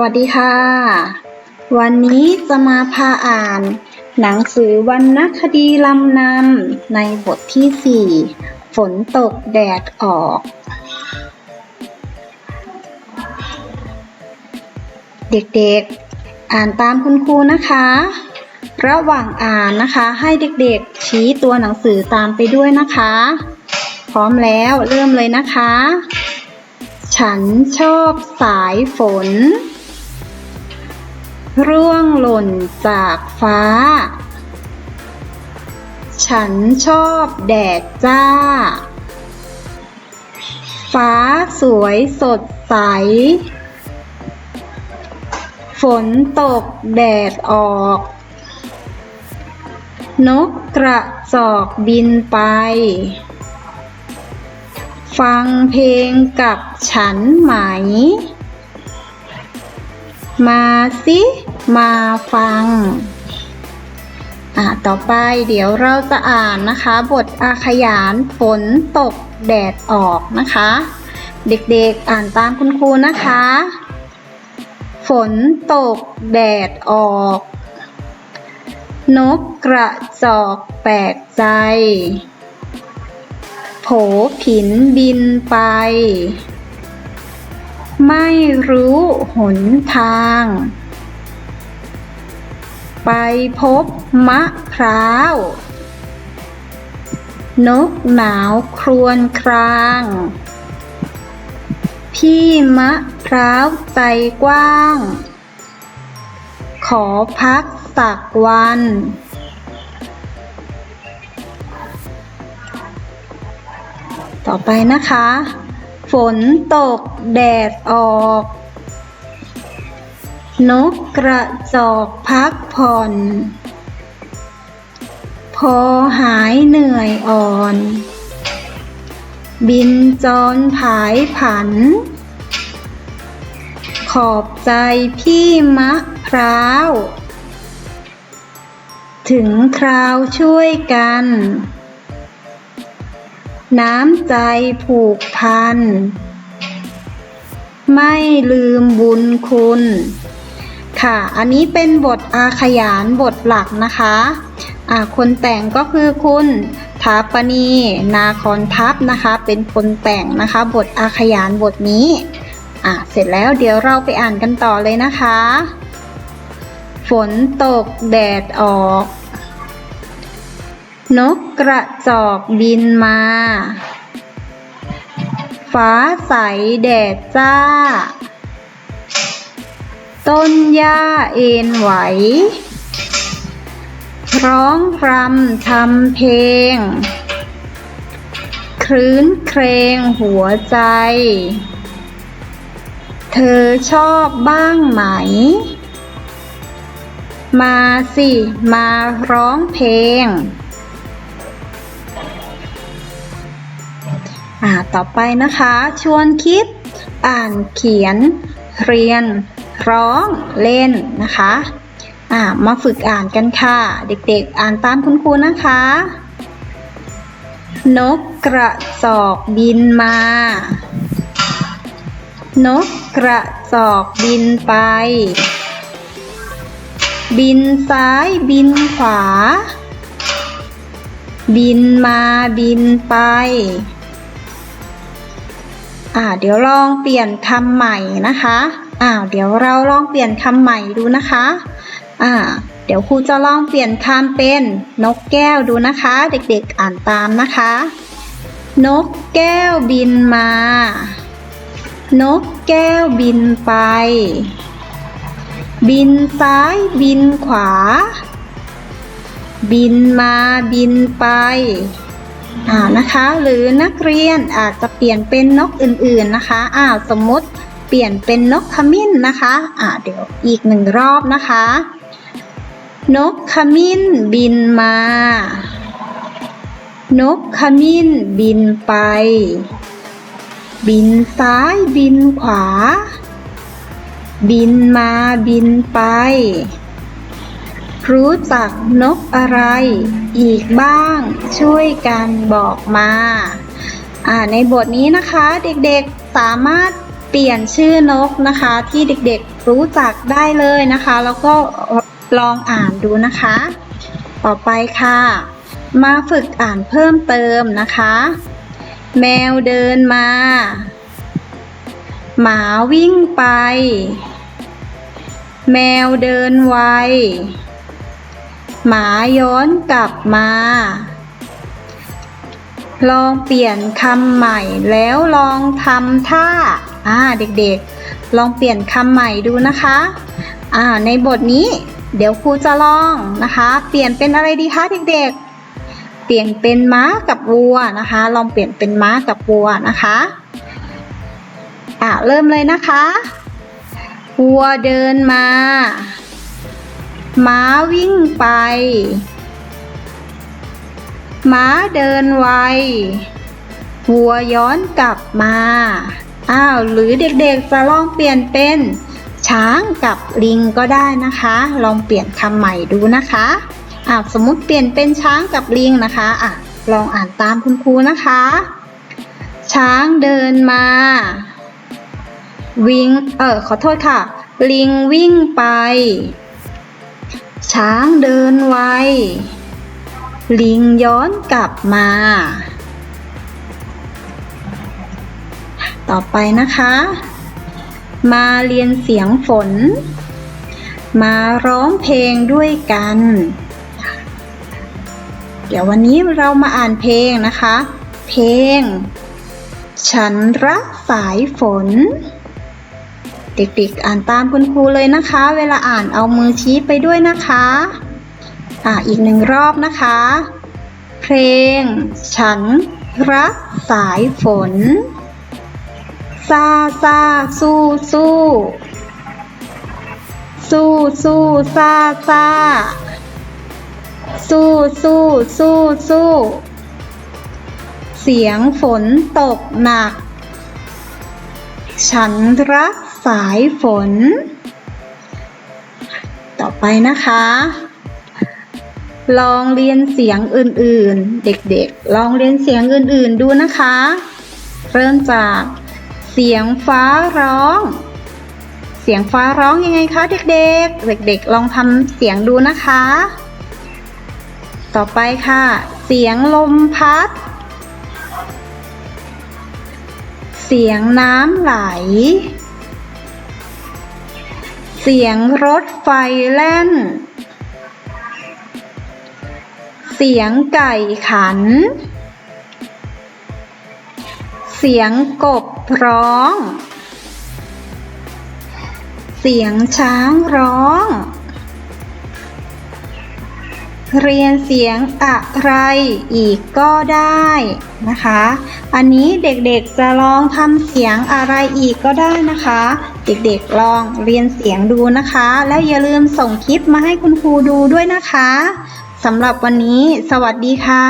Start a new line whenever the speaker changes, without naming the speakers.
วัสดีค่ะ วันนี้จะมาพาอ่าน หนังสือวรรณคดีลำนำในบทที่ 4 ฝนตกแดดออก เด็กๆ อ่านตามคุณครูนะคะ ระหว่างอ่านนะคะให้เด็กๆ ชี้ตัวหนังสือตามไปด้วยนะคะ พร้อมแล้วเริ่มเลยนะคะฉันชอบสายฝน ร่วงหล่นจากฟ้า ฉันชอบแดดจ้า ฟ้าสวยสดใส ฝนตกแดดออก นกกระจอกบินไป ฟังเพลงกับฉันไหม มาสิ มาฟัง อ่าต่อไปเดี๋ยวเราจะอ่านนะคะ บทอาขยานฝนตกแดดออกนะคะ เด็กๆอ่านตามคุณครูนะคะ ฝนตกแดดออก นกกระจอกแปลกใจ โผผินบินไปไม่รู้หนทาง ไปพบมะพร้าว นกหนาวครวญคราง พี่มะพร้าวใจกว้าง ขอพักสักวันต่อไปนะคะ ฝนตกแดดออก นกกระจอกพักผ่อน พอหายเหนื่อยอ่อน บินจรผายผัน ขอบใจพี่มะพร้าว ถึงคราวช่วยกัน น้ำใจผูกพันไม่ลืมบุญคุณ ค่ะ อันนี้เป็นบทอาขยานบทหลักนะคะคนแต่งก็คือคุณทาปณีนาคอนทัพนะคะ เป็นคนแต่งนะคะ บทอาขยานบทนี้อ่าเสร็จแล้วเดี๋ยวเราไปอ่านกันต่อเลยนะคะ ฝนตกแดดออก นกกระจอกบินมา ฟ้าใสแดดจ้า ต้นหญ้าเอ็นไหว ร้องรำทำเพลงครื้นเครงหัวใจ เธอชอบบ้างไหม มาสิมาร้องเพลง อ่า ต่อไปนะคะ ชวนคิด อ่านเขียน เรียน ร้องเล่นนะคะอ่ามาฝึกอ่านกันค่ะ เด็กๆ อ่านตามคุณครูนะคะ นกกระจอกบินมา นกกระจอกบินไป บินซ้ายบินขวา บินมาบินไปอ่าเดี๋ยวลองเปลี่ยนคำใหม่นะคะ อ่าเดี๋ยวเราลองเปลี่ยนคำใหม่ดูนะคะอ่าเดี๋ยวครูจะลองเปลี่ยนคำเป็นนกแก้วดูนะคะ เด็กๆอ่านตามนะคะ นกแก้วบินมา นกแก้วบินไป บินซ้ายบินขวา บินมาบินไปอ่านะคะ หรือนักเรียนอาจจะเปลี่ยนเป็นนกอื่นๆนะคะอ่าสมมติ ปลี่ยนเป็นนกขมิ้นนะคะอ่าเดี๋ยวอีกหนึ่งรอบนะคะ นกขมิ้นบินมา นกขมิ้นบินไป บินซ้ายบินขวา บินมาบินไป รู้จักนกอะไร อีกบ้างช่วยกันบอกมาอ่าในบทนี้นะคะเด็กๆสามารถ เปลี่ยนชื่อนกนะคะที่เด็กๆรู้จักได้เลยนะคะ แล้วก็ลองอ่านดูนะคะ ต่อไปค่ะ มาฝึกอ่านเพิ่มเติมนะคะ แมวเดินมา หมาวิ่งไป แมวเดินไว หมาย้อนกลับมาลองเปลี่ยนคำใหม่แล้วลองทำท่า อ่าเด็กๆ ลองเปลี่ยนคำใหม่ดูนะคะอ่าในบทนี้เดี๋ยวครูจะลองนะคะ เปลี่ยนเป็นอะไรดีคะเด็กๆ เปลี่ยนเป็นม้ากับวัวนะคะ ลองเปลี่ยนเป็นม้ากับวัวนะคะอ่าเริ่มเลยนะคะวัวเดินมา ม้าวิ่งไป ม้าเดินไววัวย้อนกลับมา อ้าวหรือเด็กๆจะลองเปลี่ยนเป็น ช้างกับลิงก็ได้นะคะ ลองเปลี่ยนคำใหม่ดูนะคะอ้าวสมมติเปลี่ยนเป็นช้างกับลิงนะคะอะลองอ่านตามคุณครูนะคะ ช้างเดินมา วิ่งเออขอโทษค่ะ ลิงวิ่งไป ช้างเดินไวลิงย้อนกลับมา ต่อไปนะคะ มาเรียนเสียงฝน มาร้องเพลงด้วยกัน เดี๋ยววันนี้เรามาอ่านเพลงนะคะ เพลง ฉันรักสายฝน เด็กๆอ่านตามคุณครูเลยนะคะ เวลาอ่านเอามือชี้ไปด้วยนะคะ อ่าอีกหนึ่งรอบนะคะ เพลง ฉันรักสายฝน ซาซาสู้สู้สู้สู้ซาซาสู้สู้สู้สู้เสียงฝนตกหนัก ฉันรักสายฝน ต่อไปนะคะ ลองเรียนเสียงอื่นๆ เด็กๆ ลองเรียนเสียงอื่นๆดูนะคะ เริ่มจาก เสียงฟ้าร้อง เสียงฟ้าร้องยังไงคะเด็กๆ เด็กๆ ลองทำเสียงดูนะคะ ต่อไปค่ะ เสียงลมพัด เสียงน้ำไหล เสียงรถไฟแล่น เสียงไก่ขัน เสียงกบ ร้อง เสียงช้างร้อง เรียนเสียงอะไรอีกก็ได้นะคะ อันนี้เด็กๆจะลองทำเสียงอะไรอีกก็ได้นะคะ เด็กๆลองเรียนเสียงดูนะคะ แล้วอย่าลืมส่งคลิปมาให้คุณครูดูด้วยนะคะสำหรับวันนี้ สวัสดีค่ะ